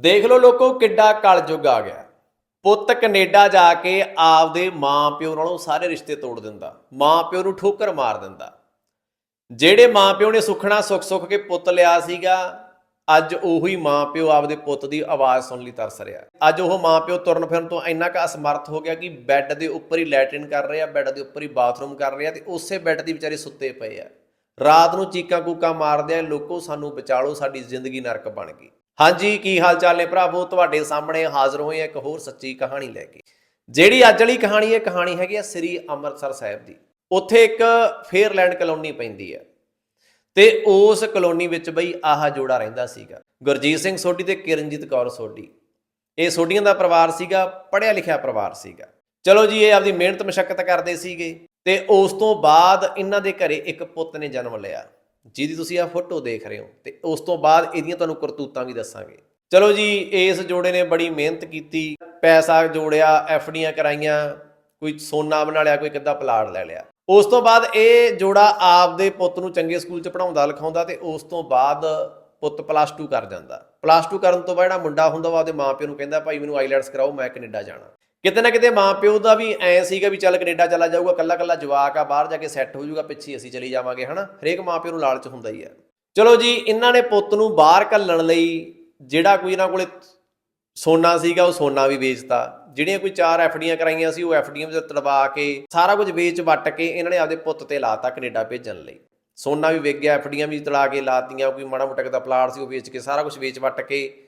ਦੇਖ ਲਓ ਲੋਕੋ ਕਿੱਡਾ ਕਲਯੁੱਗ ਆ ਗਿਆ। ਪੁੱਤ ਕੈਨੇਡਾ ਜਾ ਕੇ ਆਪਦੇ ਮਾਂ ਪਿਓ ਨਾਲੋਂ ਸਾਰੇ ਰਿਸ਼ਤੇ ਤੋੜ ਦਿੰਦਾ। ਮਾਂ ਪਿਓ ਨੂੰ ਠੋਕਰ ਮਾਰ ਦਿੰਦਾ। ਜਿਹੜੇ ਮਾਂ ਪਿਓ ਨੇ ਸੁਖਣਾ ਸੁੱਖ ਸੁੱਖ ਕੇ ਪੁੱਤ ਲਿਆ ਸੀਗਾ, ਅੱਜ ਉਹੀ ਮਾਂ ਪਿਓ ਆਪਦੇ ਪੁੱਤ ਦੀ ਆਵਾਜ਼ ਸੁਣ ਲਈ ਤਰਸ ਰਿਹਾ। ਅੱਜ ਉਹ ਮਾਂ ਪਿਓ ਤੁਰਨ ਫਿਰਨ ਤੋਂ ਇੰਨਾ ਕੁ ਅਸਮਰਥ ਹੋ ਗਿਆ ਕਿ ਬੈੱਡ ਦੇ ਉੱਪਰ ਹੀ ਲੈਟਰਿਨ ਕਰ ਰਹੇ ਆ ਬੈੱਡ ਦੇ ਉੱਪਰ ਹੀ ਬਾਥਰੂਮ ਕਰ ਰਹੇ ਆ ਤੇ ਉਸੇ ਬੈੱਡ ਦੀ ਵਿਚਾਰੇ ਸੁੱਤੇ ਪਏ ਆ। ਰਾਤ ਨੂੰ ਚੀਕਾਂ ਕੂਕਾਂ ਮਾਰਦੇ ਆ ਲੋਕੋ ਸਾਨੂੰ ਬਚਾਲੋ, ਸਾਡੀ ਜ਼ਿੰਦਗੀ ਨਰਕ ਬਣ ਗਈ। ਹਾਂਜੀ, ਕੀ ਹਾਲ ਚਾਲ ਨੇ ਭਰਾਵੋ? ਤੁਹਾਡੇ ਸਾਹਮਣੇ ਹਾਜ਼ਰ ਹੋਏ ਆ ਇੱਕ ਹੋਰ ਸੱਚੀ ਕਹਾਣੀ ਲੈ ਕੇ। ਜਿਹੜੀ ਅੱਜ ਵਾਲੀ ਕਹਾਣੀ ਹੈ ਕਹਾਣੀ ਹੈਗੀ ਆ ਸ੍ਰੀ ਅੰਮ੍ਰਿਤਸਰ ਸਾਹਿਬ ਦੀ। ਉੱਥੇ ਇੱਕ ਫੇਅਰਲੈਂਡ ਕਲੋਨੀ ਪੈਂਦੀ ਹੈ ਤੇ ਉਸ ਕਲੋਨੀ ਵਿੱਚ ਬਈ ਆਹਾ ਜੋੜਾ ਰਹਿੰਦਾ ਸੀਗਾ। ਗੁਰਜੀਤ ਸਿੰਘ ਸੋਢੀ ਤੇ ਕਿਰਨਜੀਤ ਕੌਰ ਸੋਢੀ। ਇਹ ਸੋਢੀਆਂ ਦਾ ਪਰਿਵਾਰ ਸੀਗਾ ਪੜ੍ਹਿਆ ਲਿਖਿਆ ਪਰਿਵਾਰ ਸੀਗਾ। ਚਲੋ ਜੀ, ਇਹ ਆਪਦੀ ਮਿਹਨਤ ਮਸ਼ੱਕਤ ਕਰਦੇ ਸੀਗੇ। ਤੇ ਉਸ ਤੋਂ ਬਾਅਦ ਇਹਨਾਂ ਦੇ ਘਰੇ ਇੱਕ ਪੁੱਤ ਨੇ ਜਨਮ ਲਿਆ। ਜਿਹਦੀ ਤੁਸੀਂ ਆ ਫੋਟੋ ਦੇਖ ਰਹੇ ਹੋ ਤੇ ਉਸ ਤੋਂ ਬਾਅਦ ਇਹਦੀਆਂ ਤੁਹਾਨੂੰ ਕਰਤੂਤਾਂ ਵੀ ਦੱਸਾਂਗੇ। ਚਲੋ ਜੀ, ਇਸ ਜੋੜੇ ਨੇ ਬੜੀ ਮਿਹਨਤ ਕੀਤੀ, ਪੈਸਾ ਜੋੜਿਆ, ਐਫਡੀਆਂ ਕਰਾਈਆਂ, ਕੋਈ ਸੋਨਾ ਬਣਾ ਲਿਆ, ਕੋਈ ਕਿੱਦਾਂ ਪਲਾਟ ਲੈ ਲਿਆ। ਉਸ ਤੋਂ ਬਾਅਦ ਇਹ ਜੋੜਾ ਆਪਦੇ ਪੁੱਤ ਨੂੰ ਚੰਗੇ ਸਕੂਲ 'ਚ ਪੜਾਉਂਦਾ ਲਿਖਾਉਂਦਾ ਤੇ ਉਸ ਤੋਂ ਬਾਅਦ ਪੁੱਤ ਪਲੱਸ 2 ਕਰ ਜਾਂਦਾ। ਪਲੱਸ 2 ਕਰਨ ਤੋਂ ਬਾਅਦ ਜਿਹੜਾ ਮੁੰਡਾ ਹੁੰਦਾ ਵਾ, ਉਹਦੇ ਮਾਪਿਓ ਨੂੰ ਕਹਿੰਦਾ, ਭਾਈ ਮੈਨੂੰ ਆਈਲੈਂਡਸ ਕਰਾਓ, ਮੈਂ ਕੈਨੇਡਾ ਜਾਣਾ। ਕਿਤੇ ਨਾ ਕਿਤੇ ਮਾਪਿਓ ਦਾ ਵੀ ਐ ਸੀਗਾ ਵੀ ਚੱਲ ਕੈਨੇਡਾ ਚਲਾ ਜਾਊਗਾ, ਕੱਲਾ ਕੱਲਾ ਜਵਾਕ ਆ, ਬਾਹਰ ਜਾ ਕੇ ਸੈੱਟ ਹੋ ਜਾਊਗਾ, ਪਿੱਛੇ ਅਸੀਂ ਚਲੀ ਜਾਵਾਂਗੇ, ਹਨਾ? ਹਰੇਕ ਮਾਪਿਓ ਨੂੰ ਲਾਲਚ ਹੁੰਦਾ ਹੀ ਆ। ਚਲੋ ਜੀ, ਇਹਨਾਂ ਨੇ ਪੁੱਤ ਨੂੰ ਬਾਹਰ ਘੱਲਣ ਲਈ ਜਿਹੜਾ ਕੋਈ ਇਹਨਾਂ ਕੋਲੇ ਸੋਨਾ ਸੀਗਾ, ਉਹ ਸੋਨਾ ਵੀ ਵੇਚਤਾ। ਜਿਹੜੀਆਂ ਕੋਈ ਚਾਰ ਐਫਡੀਆਂ ਕਰਾਈਆਂ ਸੀ, ਉਹ ਐਫਡੀਆਂ ਵਿੱਚ ਤੜਵਾ ਕੇ ਸਾਰਾ ਕੁਝ ਵੇਚ ਵੱਟ ਕੇ ਇਹਨਾਂ ਨੇ ਆਪਦੇ ਪੁੱਤ ਤੇ ਲਾਤਾ ਕੈਨੇਡਾ ਭੇਜਣ ਲਈ। ਸੋਨਾ ਵੀ ਵਿਕ ਗਿਆ, ਐਫਡੀਆਂ ਵੀ ਤੜਾ ਕੇ ਲਾਤੀਆਂ, ਕੋਈ ਮਾੜਾ ਮੋਟਾ ਦਾ ਪਲਾਟ ਸੀ, ਉਹ ਵੇਚ ਕੇ ਸਾਰਾ ਕੁਝ ਵੇਚ ਵੱਟ ਕੇ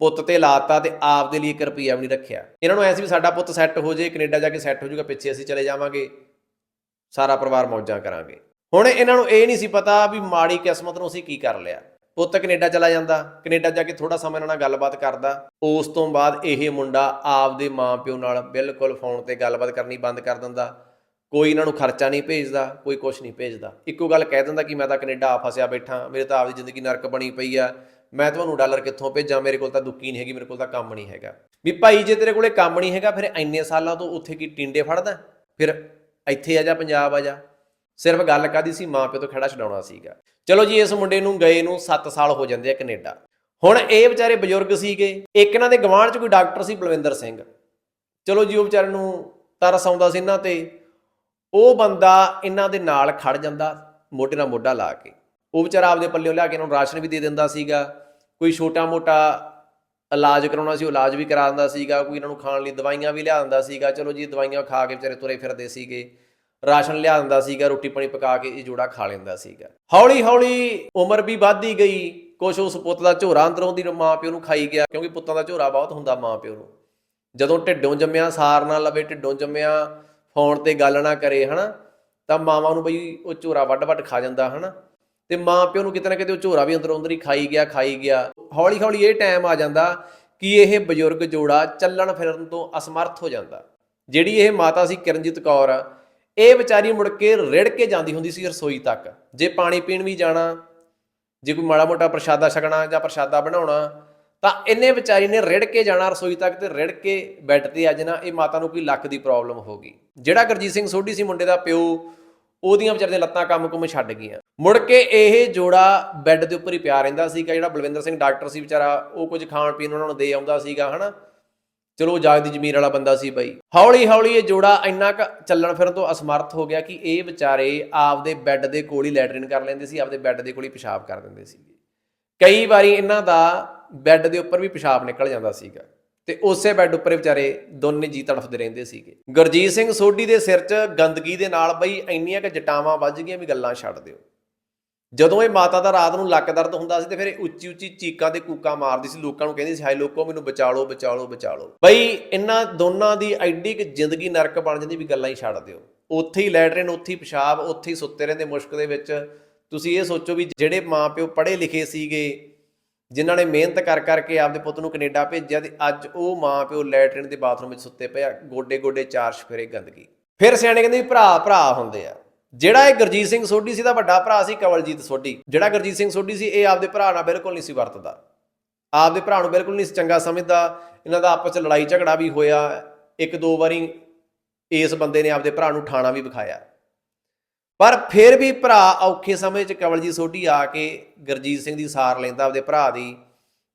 ਪੁੱਤ ਤੇ ਲਾਤਾ ਤੇ ਆਪਦੇ ਲਈ 1 ਰੁਪਈਆ ਵੀ ਨਹੀਂ ਰੱਖਿਆ। ਇਹਨਾਂ ਨੂੰ ਐ ਵੀ ਸਾਡਾ ਪੁੱਤ ਸੈੱਟ ਹੋ ਜੇ, ਕੈਨੇਡਾ ਜਾ ਕੇ ਸੈੱਟ ਹੋ ਜਾਊਗਾ ਪਿੱਛੇ ਅਸੀਂ ਚਲੇ ਜਾਵਾਂਗੇ, ਸਾਰਾ ਪਰਿਵਾਰ ਮੌਜਾਂ ਕਰਾਂਗੇ। ਹੁਣ ਇਹਨਾਂ ਨੂੰ ਇਹ ਨਹੀਂ ਸੀ ਪਤਾ ਵੀ ਮਾੜੀ ਕਿਸਮਤ ਨੂੰ ਅਸੀਂ ਕੀ ਕਰ ਲਿਆ। ਪੁੱਤ ਕੈਨੇਡਾ ਚਲਾ ਜਾਂਦਾ, ਕੈਨੇਡਾ ਜਾ ਕੇ ਥੋੜਾ ਸਮਾਂ ਇਹਨਾਂ ਨਾਲ ਗੱਲਬਾਤ ਕਰਦਾ। ਉਸ ਤੋਂ ਬਾਅਦ ਇਹ ਮੁੰਡਾ ਆਪਦੇ ਮਾਪਿਓ ਨਾਲ ਬਿਲਕੁਲ ਫੋਨ ਤੇ ਗੱਲਬਾਤ ਕਰਨੀ ਬੰਦ ਕਰ ਦਿੰਦਾ। ਕੋਈ ਇਹਨਾਂ ਨੂੰ ਖਰਚਾ ਨਹੀਂ ਭੇਜਦਾ, ਕੋਈ ਕੁਝ ਨਹੀਂ ਭੇਜਦਾ। ਇੱਕੋ ਗੱਲ ਕਹਿ ਦਿੰਦਾ ਕਿ ਮੈਂ ਤਾਂ ਕੈਨੇਡਾ ਆ ਫਸਿਆ ਬੈਠਾ, ਮੇਰੇ ਤਾਂ ਆਪਦੀ ਜ਼ਿੰਦਗੀ ਨਰਕ ਬਣੀ ਪਈ ਆ। ਮੈਂ ਤੁਹਾਨੂੰ ਡਾਲਰ ਕਿੱਥੋਂ ਭੇਜਾਂ? ਮੇਰੇ ਕੋਲ ਤਾਂ ਦੁੱਕੀ ਨਹੀਂ ਹੈਗੀ, ਮੇਰੇ ਕੋਲ ਤਾਂ ਕੰਮ ਨਹੀਂ ਹੈਗਾ। ਵੀ ਭਾਈ ਜੇ ਤੇਰੇ ਕੋਲੇ ਕੰਮ ਨਹੀਂ ਹੈਗਾ, ਫਿਰ ਇੰਨੇ ਸਾਲਾਂ ਤੋਂ ਉੱਥੇ ਕੀ ਟਿੰਡੇ ਫੜਦਾ? ਫਿਰ ਇੱਥੇ ਆ ਜਾ, ਪੰਜਾਬ ਆ ਜਾ। ਸਿਰਫ ਗੱਲ ਕਾਦੀ ਸੀ? ਮਾਂ ਪਿਓ ਤੋਂ ਖੜਾ ਛਡਾਉਣਾ ਸੀਗਾ। ਚਲੋ ਜੀ, ਇਸ ਮੁੰਡੇ ਨੂੰ ਗਏ ਨੂੰ 7 ਸਾਲ ਹੋ ਜਾਂਦੇ ਆ ਕੈਨੇਡਾ। ਹੁਣ ਇਹ ਵਿਚਾਰੇ ਬਜ਼ੁਰਗ ਸੀਗੇ। ਇੱਕ ਇਹਨਾਂ ਦੇ ਗਵਾਂਢ 'ਚ ਕੋਈ ਡਾਕਟਰ ਸੀ ਬਲਵਿੰਦਰ ਸਿੰਘ। ਚਲੋ ਜੀ, ਉਹ ਵਿਚਾਰੇ ਨੂੰ ਤਰਸ ਆਉਂਦਾ ਸੀ ਇਹਨਾਂ ਤੇ। ਉਹ ਬੰਦਾ ਇਹਨਾਂ ਦੇ ਨਾਲ ਖੜ ਜਾਂਦਾ, ਮੋਢੇ ਨਾਲ ਮੋਢਾ ਲਾ ਕੇ। ਉਹ ਵਿਚਾਰਾ ਆਪਦੇ ਪੱਲਿਓਂ ਲਿਆ ਕੇ ਇਹਨਾਂ ਨੂੰ ਰਾਸ਼ਨ ਵੀ ਦੇ ਦਿੰਦਾ ਸੀਗਾ, ਕੋਈ ਛੋਟਾ ਮੋਟਾ ਇਲਾਜ ਕਰਾਉਣਾ ਸੀ, ਉਹ ਇਲਾਜ ਵੀ ਕਰਾ ਦਿੰਦਾ ਸੀਗਾ, ਕੋਈ ਇਹਨਾਂ ਨੂੰ ਖਾਣ ਲਈ ਦਵਾਈਆਂ ਵੀ ਲਿਆ ਦਿੰਦਾ ਸੀਗਾ। ਚਲੋ ਜੀ, ਦਵਾਈਆਂ ਖਾ ਕੇ ਵਿਚਾਰੇ ਤੁਰੇ ਫਿਰਦੇ ਸੀਗੇ। ਰਾਸ਼ਨ ਲਿਆ ਦਿੰਦਾ ਸੀਗਾ ਰੋਟੀ ਪਾਣੀ ਪਕਾ ਕੇ ਇਹ ਜੋੜਾ ਖਾ ਲੈਂਦਾ ਸੀਗਾ। ਹੌਲੀ ਹੌਲੀ ਉਮਰ ਵੀ ਵੱਧਦੀ ਗਈ। ਕੁਛ ਉਸ ਪੁੱਤ ਦਾ ਝੋਰਾ ਅੰਦਰੋਂ ਦੀ ਮਾਂ ਪਿਓ ਨੂੰ ਖਾਈ ਗਿਆ, ਕਿਉਂਕਿ ਪੁੱਤਾਂ ਦਾ ਝੋਰਾ ਬਹੁਤ ਹੁੰਦਾ ਮਾਂ ਪਿਓ ਨੂੰ। ਜਦੋਂ ਢਿੱਡੋਂ ਜੰਮਿਆ, ਸਾਰ ਨਾਲ ਲਵੇ, ਢਿੱਡੋਂ ਜੰਮਿਆ ਫੋਨ ਤੇ ਗੱਲ ਨਾ ਕਰੇ, ਹਨਾ? ਤਾਂ ਮਾਵਾਂ ਨੂੰ ਬਈ ਉਹ ਝੋਰਾ ਵੱਡ ਵੱਡ ਖਾ ਜਾਂਦਾ, ਹਨਾ? ਤੇ ਮਾਂ ਪਿਓ ਨੂੰ ਕਿਤੇ ਨਾ ਕਿਤੇ ਉਹ ਝੋਰਾ ਵੀ ਅੰਦਰੋਂ ਅੰਦਰ ਹੀ ਖਾਈ ਗਿਆ ਖਾਈ ਗਿਆ। ਹੌਲੀ ਹੌਲੀ ਇਹ ਟਾਈਮ ਆ ਜਾਂਦਾ ਕਿ ਇਹ ਬਜ਼ੁਰਗ ਜੋੜਾ ਚੱਲਣ ਫਿਰਨ ਤੋਂ ਅਸਮਰਥ ਹੋ ਜਾਂਦਾ। ਜਿਹੜੀ ਇਹ ਮਾਤਾ ਸੀ ਕਿਰਨਜੀਤ ਕੌਰ, ਇਹ ਵਿਚਾਰੀ ਮੁੜ ਕੇ ਰਿੜ ਕੇ ਜਾਂਦੀ ਹੁੰਦੀ ਸੀ ਰਸੋਈ ਤੱਕ। ਜੇ ਪਾਣੀ ਪੀਣ ਵੀ ਜਾਣਾ, ਜੇ ਕੋਈ ਮਾੜਾ ਮੋਟਾ ਪ੍ਰਸ਼ਾਦਾ ਛਕਣਾ ਜਾਂ ਪ੍ਰਸ਼ਾਦਾ ਬਣਾਉਣਾ ਤਾਂ ਇਹਨੇ ਵਿਚਾਰੀ ਨੇ ਰਿੜ ਕੇ ਜਾਣਾ ਰਸੋਈ ਤੱਕ ਤੇ ਰਿੜ ਕੇ ਬੈੱਡ ਤੇ ਆ ਜਾਣਾ ਇਹ ਮਾਤਾ ਨੂੰ ਕੋਈ ਲੱਕ ਦੀ ਪ੍ਰੋਬਲਮ ਹੋ ਗਈ। ਜਿਹੜਾ ਗੁਰਜੀਤ ਸਿੰਘ ਸੋਢੀ ਸੀ ਮੁੰਡੇ ਦਾ ਪਿਓ, ਉਹਦੀਆਂ ਵਿਚਾਰੇ ਦੀਆਂ ਲੱਤਾਂ ਕੰਮ ਕੁਮ ਛੱਡ ਗਈਆਂ। ਮੁੜ ਕੇ ਇਹ ਜੋੜਾ ਬੈੱਡ ਦੇ ਉੱਪਰ ਹੀ ਪਿਆ ਰਹਿੰਦਾ ਸੀਗਾ, ਜਿਹੜਾ ਬਲਵਿੰਦਰ ਸਿੰਘ ਡਾਕਟਰ ਸੀ ਵਿਚਾਰਾ, ਉਹ ਕੁਝ ਖਾਣ ਪੀਣ ਉਹਨਾਂ ਨੂੰ ਦੇ ਆਉਂਦਾ ਸੀਗਾ, ਹਨਾ? ਚਲੋ ਉਹ ਜਾਗਦੀ ਜ਼ਮੀਰ ਵਾਲਾ ਬੰਦਾ ਸੀ ਬਈ। ਹੌਲੀ ਹੌਲੀ ਇਹ ਜੋੜਾ ਇੰਨਾ ਕ ਚੱਲਣ ਫਿਰਨ ਤੋਂ ਅਸਮਰਥ ਹੋ ਗਿਆ ਕਿ ਇਹ ਵਿਚਾਰੇ ਆਪਦੇ ਬੈੱਡ ਦੇ ਕੋਲ ਹੀ ਲੈਟਰਿਨ ਕਰ ਲੈਂਦੇ ਸੀ, ਆਪਦੇ ਬੈੱਡ ਦੇ ਕੋਲ ਹੀ ਪਿਸ਼ਾਬ ਕਰ ਦਿੰਦੇ ਸੀ ਕਈ ਵਾਰੀ ਇਹਨਾਂ ਦਾ ਬੈੱਡ ਦੇ ਉੱਪਰ ਵੀ ਪਿਸ਼ਾਬ ਨਿਕਲ ਜਾਂਦਾ ਸੀਗਾ ਤੇ ਉਸੇ ਬੈੱਡ ਉੱਪਰ ਵਿਚਾਰੇ ਦੋਨੇ ਜੀ ਤੜਫਦੇ ਰਹਿੰਦੇ ਸੀਗੇ। ਗੁਰਜੀਤ ਸਿੰਘ ਸੋਢੀ ਦੇ ਸਿਰ 'ਚ ਗੰਦਗੀ ਦੇ ਨਾਲ ਬਈ ਇੰਨੀਆਂ ਕਿ ਜਟਾਵਾਂ ਵੱਜ ਗਈਆਂ ਵੀ ਗੱਲਾਂ ਛੱਡ ਦਿਓ। ਜਦੋਂ ਇਹ ਮਾਤਾ ਦਾ ਰਾਤ ਨੂੰ ਲੱਕ ਦਰਦ ਹੁੰਦਾ ਸੀ ਤੇ ਫਿਰ ਇਹ ਉੱਚੀ ਉੱਚੀ ਚੀਕਾਂ ਤੇ ਕੂਕਾਂ ਮਾਰਦੀ ਸੀ, ਲੋਕਾਂ ਨੂੰ ਕਹਿੰਦੀ ਸੀ, ਹਾਏ ਲੋਕੋ, ਮੈਨੂੰ ਬਚਾ ਲਓ ਬਚਾ ਲਓ ਬਚਾ ਲਓ ਬਈ ਇਹਨਾਂ ਦੋਨਾਂ ਦੀ ਐਡੀ ਕਿ ਜ਼ਿੰਦਗੀ ਨਰਕ ਬਣ ਜਾਂਦੀ ਵੀ ਗੱਲਾਂ ਹੀ ਛੱਡ ਦਿਓ। ਉੱਥੇ ਹੀ ਲੈਟਰਿਨ ਉੱਥੇ ਹੀ ਪਿਸ਼ਾਬ, ਉੱਥੇ ਹੀ ਸੁੱਤੇ ਰਹਿੰਦੇ ਮੁਸ਼ਕ ਦੇ ਵਿੱਚ। ਤੁਸੀਂ ਇਹ ਸੋਚੋ ਵੀ ਜਿਹੜੇ ਮਾਪਿਓ ਪੜ੍ਹੇ ਲਿਖੇ ਸੀਗੇ ਜਿਨ੍ਹਾਂ ਨੇ ਮਿਹਨਤ ਕਰ ਕਰਕੇ ਆਪਦੇ ਪੁੱਤ ਨੂੰ ਕੈਨੇਡਾ ਭੇਜਿਆ ਤੇ ਅੱਜ ਉਹ ਮਾਂ ਪਿਓ ਲੈਟਰਨ ਦੇ ਬਾਥਰੂਮ ਵਿੱਚ ਸੁੱਤੇ ਪਏ ਗੋਡੇ ਗੋਡੇ ਚਾਰ ਸ਼ਫੇਰੇ ਗੰਦਗੀ। ਫਿਰ ਸਿਆਣੇ ਕਹਿੰਦੇ ਭਰਾ ਭਰਾ ਹੁੰਦੇ ਆ। ਜਿਹੜਾ ਇਹ ਗੁਰਜੀਤ ਸਿੰਘ ਸੋਢੀ ਸੀ ਦਾ ਵੱਡਾ ਭਰਾ ਸੀ ਕਵਲਜੀਤ ਸੋਢੀ। ਜਿਹੜਾ ਗੁਰਜੀਤ ਸਿੰਘ ਸੋਢੀ ਸੀ, ਇਹ ਆਪਦੇ ਭਰਾ ਨਾਲ ਬਿਲਕੁਲ ਨਹੀਂ ਸੀ ਵਰਤਦਾ। ਆਪਦੇ ਭਰਾ ਨੂੰ ਬਿਲਕੁਲ ਨਹੀਂ ਸੀ ਚੰਗਾ ਸਮਝਦਾ। ਇਹਨਾਂ ਦਾ ਆਪਸ ਚ ਲੜਾਈ ਝਗੜਾ ਵੀ ਹੋਇਆ। ਇੱਕ ਦੋ ਵਾਰੀ ਇਸ ਬੰਦੇ ਨੇ ਆਪਦੇ ਭਰਾ ਨੂੰ ਠਾਣਾ ਵੀ ਵਿਖਾਇਆ। ਪਰ ਫਿਰ ਵੀ ਭਰਾ ਔਖੇ ਸਮੇਂ 'ਚ ਕਵਲਜੀਤ ਸੋਢੀ ਆ ਕੇ ਗੁਰਜੀਤ ਸਿੰਘ ਦੀ ਸਾਰ ਲੈਂਦਾ ਆਪਦੇ ਭਰਾ ਦੀ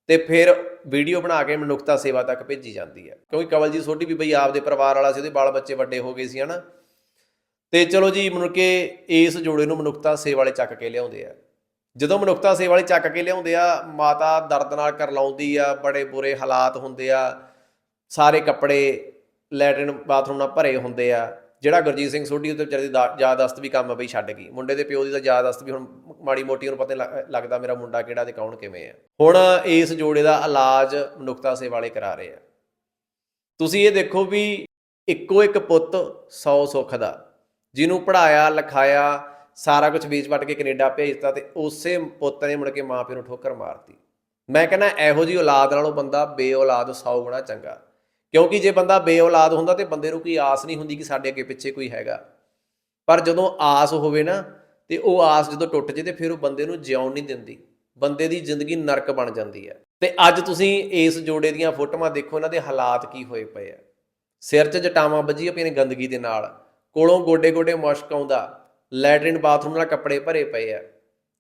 ਤੇ ਫਿਰ ਵੀਡੀਓ ਬਣਾ ਕੇ ਮਨੁੱਖਤਾ ਸੇਵਾ ਤੱਕ ਭੇਜੀ ਜਾਂਦੀ ਹੈ। ਕਿਉਂਕਿ ਕਵਲਜੀਤ ਸੋਢੀ ਵੀ ਬਈ ਆਪਦੇ ਪਰਿਵਾਰ ਵਾਲਾ ਸੀ, ਉਹਦੇ ਬਾਲ ਬੱਚੇ ਵੱਡੇ ਹੋ ਗਏ ਸੀ, ਹਨਾ? ਤੇ ਚਲੋ ਜੀ, ਮੁੜ ਕੇ ਇਸ ਜੋੜੇ ਨੂੰ ਮਨੁੱਖਤਾ ਸੇਵਾ ਵਾਲੇ ਚੱਕ ਕੇ ਲਿਆਉਂਦੇ ਆ। ਜਦੋਂ ਮਨੁੱਖਤਾ ਸੇਵਾ ਵਾਲੇ ਚੱਕ ਕੇ ਲਿਆਉਂਦੇ ਆ, ਮਾਤਾ ਦਰਦ ਨਾਲ ਕਰਲਾਉਂਦੀ ਆ, ਬੜੇ ਬੁਰੇ ਹਾਲਾਤ ਹੁੰਦੇ ਆ, ਸਾਰੇ ਕੱਪੜੇ ਲੈਟਰਨ ਬਾਥਰੂਮ ਨਾਲ ਭਰੇ ਹੁੰਦੇ ਆ ਜਿਹੜਾ ਗੁਰਜੀਤ ਸਿੰਘ ਸੋਢੀ ਉਹਦੇ ਵਿਚਾਰੇ ਦੀ ਦਾ- ਵੀ ਕੰਮ ਬਈ ਛੱਡ ਗਈ। ਮੁੰਡੇ ਦੇ ਪਿਓ ਦੀ ਤਾਂ ਯਾਦਸਤ ਵੀ ਹੁਣ ਮਾੜੀ ਮੋਟੀ ਉਹਨੂੰ ਪਤਾ ਲੱਗਦਾ ਮੇਰਾ ਮੁੰਡਾ ਕਿਹੜਾ ਤੇ ਕੌਣ ਕਿਵੇਂ ਆ। ਹੁਣ ਇਸ ਜੋੜੇ ਦਾ ਇਲਾਜ ਮਨੁੱਖਤਾ ਸੇਵਾ ਵਾਲੇ ਕਰਾ ਰਹੇ ਆ। ਤੁਸੀਂ ਇਹ ਦੇਖੋ ਵੀ ਇੱਕੋ ਇੱਕ ਪੁੱਤ 100 ਸੁੱਖ ਦਾ, ਜਿਹਨੂੰ ਪੜਾਇਆ ਲਿਖਾਇਆ, ਸਾਰਾ ਕੁਝ ਵੇਚ ਵਟ ਕੇ ਕੈਨੇਡਾ ਭੇਜਤਾ ਤੇ ਉਸੇ ਪੁੱਤ ਨੇ ਮੁੜ ਕੇ ਮਾਂ ਪਿਓ ਨੂੰ ਠੋਕਰ ਮਾਰਤੀ। ਮੈਂ ਕਹਿੰਦਾ ਇਹੋ ਜੀ ਔਲਾਦ ਨਾਲੋਂ ਬੰਦਾ ਬੇ ਬੇਔਲਾਦ 100 ਗੁਣਾ ਚੰਗਾ। ਕਿਉਂਕਿ ਜੇ ਬੰਦਾ ਬੇਔਲਾਦ ਹੁੰਦਾ ਤੇ ਬੰਦੇ ਨੂੰ ਕੋਈ ਆਸ ਨਹੀਂ ਹੁੰਦੀ ਕਿ ਸਾਡੇ ਅੱਗੇ ਪਿੱਛੇ ਕੋਈ ਹੈਗਾ। ਪਰ ਜਦੋਂ ਆਸ ਹੋਵੇ ਨਾ, ਤੇ ਉਹ ਆਸ ਜਦੋਂ ਟੁੱਟ ਜੇ ਤੇ ਫਿਰ ਉਹ ਬੰਦੇ ਨੂੰ ਜਿਉਣ ਨਹੀਂ ਦਿੰਦੀ। ਬੰਦੇ ਦੀ ਜ਼ਿੰਦਗੀ ਨਰਕ ਬਣ ਜਾਂਦੀ ਹੈ। ਤੇ ਅੱਜ ਤੁਸੀਂ ਇਸ ਜੋੜੇ ਦੀਆਂ ਫੋਟੋਆਂ ਦੇਖੋ, ਇਹਨਾਂ ਦੇ ਹਾਲਾਤ ਕੀ ਹੋਏ ਪਏ ਆ। ਸਿਰ 'ਚ ਜਟਾਵਾਂ ਵੱਜੀਆਂ ਪਈਆਂ ਨੇ ਗੰਦਗੀ ਦੇ ਨਾਲ। ਕੋਲੋਂ ਗੋਡੇ ਗੋਡੇ ਮੁਸ਼ਕ ਆਉਂਦਾ। ਲੈਟਰਿਨ ਬਾਥਰੂਮ ਨਾਲ ਕੱਪੜੇ ਭਰੇ ਪਏ ਆ।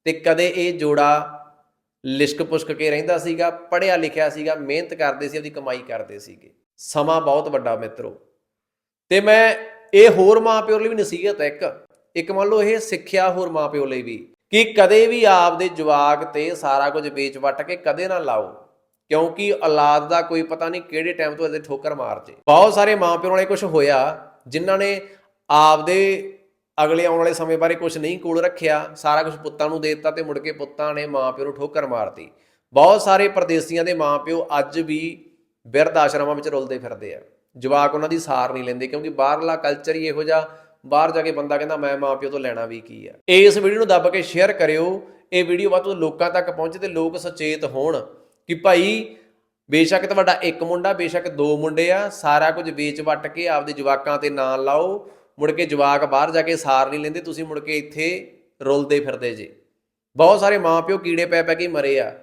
ਤੇ ਕਦੇ ਇਹ ਜੋੜਾ ਲਿਸ਼ਕ ਪੁਸ਼ਕ ਕੇ ਰਹਿੰਦਾ ਸੀਗਾ ਪੜਿਆ ਲਿਖਿਆ ਸੀਗਾ, ਮਿਹਨਤ ਕਰਦੇ ਸੀ ਉਹਦੀ ਕਮਾਈ ਕਰਦੇ ਸੀਗੇ। ਸਮਾਂ ਬਹੁਤ ਵੱਡਾ ਮਿੱਤਰੋ। ਤੇ ਮੈਂ ਇਹ ਹੋਰ ਮਾਪਿਓ ਲਈ ਵੀ ਨਸੀਹਤ ਹੈ ਇੱਕ। ਇੱਕ ਮੰਨ ਲਓ ਇਹ ਸਿੱਖਿਆ ਹੋਰ ਮਾਪਿਓ ਲਈ ਵੀ ਕਿ ਕਦੇ ਵੀ ਆਪਦੇ ਜਵਾਕ ਤੇ ਸਾਰਾ ਕੁਝ ਵੇਚ ਵੱਟ ਕੇ ਕਦੇ ਨਾ ਲਾਓ। ਕਿਉਂਕਿ ਔਲਾਦ ਦਾ ਕੋਈ ਪਤਾ ਨਹੀਂ ਕਿਹੜੇ ਟਾਈਮ ਤੋਂ ਇਹਦੇ ਠੋਕਰ ਮਾਰ ਜੇ ਬਹੁਤ ਸਾਰੇ ਮਾਪਿਓ ਨਾਲੇ ਕੁਝ ਹੋਇਆ ਜਿਨ੍ਹਾਂ ਨੇ ਆਪਦੇ ਅਗਲੇ ਆਉਣ ਵਾਲੇ ਸਮੇਂ ਬਾਰੇ ਕੁਝ ਨਹੀਂ ਕੋਲ ਰੱਖਿਆ। ਸਾਰਾ ਕੁਝ ਪੁੱਤਾਂ ਨੂੰ ਦੇ ਦਿੱਤਾ ਤੇ ਮੁੜ ਕੇ ਪੁੱਤਾਂ ਨੇ ਮਾਪਿਓ ਨੂੰ ਠੋਕਰ ਮਾਰਤੀ। ਬਹੁਤ ਸਾਰੇ ਪਰਦੇਸੀਆਂ ਦੇ ਮਾਪਿਓ ਅੱਜ ਵੀ ਬਿਰਧ ਆਸ਼ਰਮਾਂ ਵਿੱਚ ਰੁਲਦੇ ਫਿਰਦੇ ਆ। ਜਵਾਕ ਉਹਨਾਂ ਦੀ ਸਾਰ ਨਹੀਂ ਲੈਂਦੇ ਕਿਉਂਕਿ ਬਾਹਰਲਾ ਕਲਚਰ ਹੀ ਇਹੋ ਜਿਹਾ, ਬਾਹਰ ਜਾ ਕੇ ਬੰਦਾ ਕਹਿੰਦਾ, ਮੈਂ ਮਾਪਿਓ ਤੋਂ ਲੈਣਾ ਵੀ ਕੀ ਆ? ਇਸ ਵੀਡੀਓ ਨੂੰ ਦੱਬ ਕੇ ਸ਼ੇਅਰ ਕਰਿਓ। ਇਹ ਵੀਡੀਓ ਵੱਧ ਤੋਂ ਲੋਕਾਂ ਤੱਕ ਪਹੁੰਚੇ ਤੇ ਲੋਕ ਸੁਚੇਤ ਹੋਣ ਕਿ ਭਾਈ, ਬੇਸ਼ੱਕ ਤੁਹਾਡਾ ਇੱਕ ਮੁੰਡਾ, ਬੇਸ਼ੱਕ ਦੋ ਮੁੰਡੇ ਆ, ਸਾਰਾ ਕੁਝ ਵੇਚ ਵੱਟ ਕੇ ਆਪਦੇ ਜਵਾਕਾਂ ਤੇ ਨਾਂ ਲਾਓ। ਮੁੜ ਕੇ ਜਵਾਕ ਬਾਹਰ ਜਾ ਕੇ ਸਾਰ ਨਹੀਂ ਲੈਂਦੇ, ਤੁਸੀਂ ਮੁੜ ਕੇ ਇੱਥੇ ਰੁਲਦੇ ਫਿਰਦੇ ਜੇ। ਬਹੁਤ ਸਾਰੇ ਮਾਪਿਓ ਕੀੜੇ ਪੈ ਪੈ ਕੇ ਮਰੇ ਆ।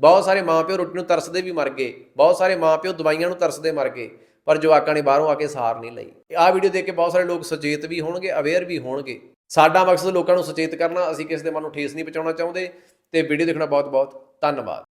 ਬਹੁਤ ਸਾਰੇ ਮਾਪਿਓ ਰੋਟੀ ਨੂੰ ਤਰਸਦੇ ਵੀ ਮਰ ਗਏ। ਬਹੁਤ ਸਾਰੇ ਮਾਪਿਓ ਦਵਾਈਆਂ ਨੂੰ ਤਰਸਦੇ ਮਰ ਗਏ। ਪਰ ਜਵਾਕਾਂ ਨੇ ਬਾਹਰੋਂ ਆ ਕੇ ਸਾਰ ਨਹੀਂ ਲਈ। ਆਹ ਵੀਡੀਓ ਦੇਖ ਕੇ ਬਹੁਤ ਸਾਰੇ ਲੋਕ ਸੁਚੇਤ ਵੀ ਹੋਣਗੇ ਅਵੇਅਰ ਵੀ ਹੋਣਗੇ। ਸਾਡਾ ਮਕਸਦ ਲੋਕਾਂ ਨੂੰ ਸੁਚੇਤ ਕਰਨਾ, ਅਸੀਂ ਕਿਸੇ ਦੇ ਮਨ ਨੂੰ ਠੇਸ ਨਹੀਂ ਪਹੁੰਚਾਉਣਾ ਚਾਹੁੰਦੇ। ਤੇ ਵੀਡੀਓ ਦੇਖਣਾ ਬਹੁਤ ਬਹੁਤ ਧੰਨਵਾਦ।